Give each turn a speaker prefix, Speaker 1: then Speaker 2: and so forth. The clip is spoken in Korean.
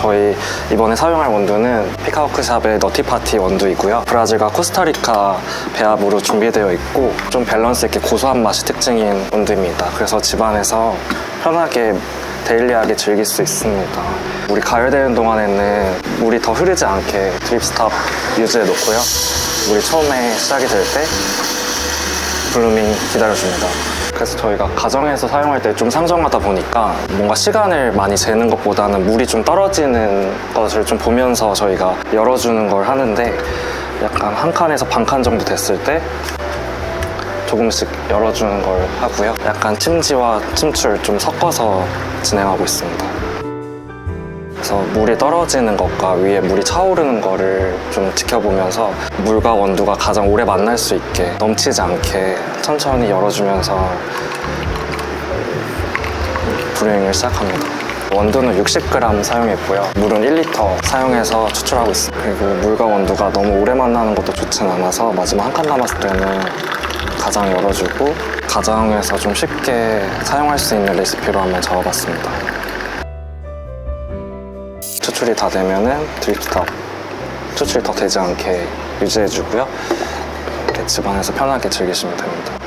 Speaker 1: 저희 이번에 사용할 원두는 피카워크샵의 너티파티 원두이고요. 브라질과 코스타리카 배합으로 준비되어 있고 좀 밸런스 있게 고소한 맛이 특징인 원두입니다. 그래서 집안에서 편하게 데일리하게 즐길 수 있습니다. 물이 가열되는 동안에는 물이 더 흐르지 않게 드립 스탑 유지해 놓고요. 물이 처음에 시작이 될 때 블루밍 기다려줍니다. 그래서 저희가 가정에서 사용할 때 좀 상정하다 보니까 뭔가 시간을 많이 재는 것보다는 물이 좀 떨어지는 것을 좀 보면서 저희가 열어주는 걸 하는데 약간 한 칸에서 반 칸 정도 됐을 때 조금씩 열어주는 걸 하고요. 약간 침지와 침출 좀 섞어서 진행하고 있습니다. 그래서 물이 떨어지는 것과 위에 물이 차오르는 거를 좀 지켜보면서 물과 원두가 가장 오래 만날 수 있게 넘치지 않게 천천히 열어주면서 브루잉을 시작합니다. 원두는 60g 사용했고요. 물은 1리터 사용해서 추출하고 있습니다. 그리고 물과 원두가 너무 오래 만나는 것도 좋진 않아서 마지막 한 칸 남았을 때는 가장 열어주고 가정에서 좀 쉽게 사용할 수 있는 레시피로 한번 적어봤습니다. 추출이 다 되면은 드립스탑 추출이 더 되지 않게 유지해주고요. 집안에서 편하게 즐기시면 됩니다.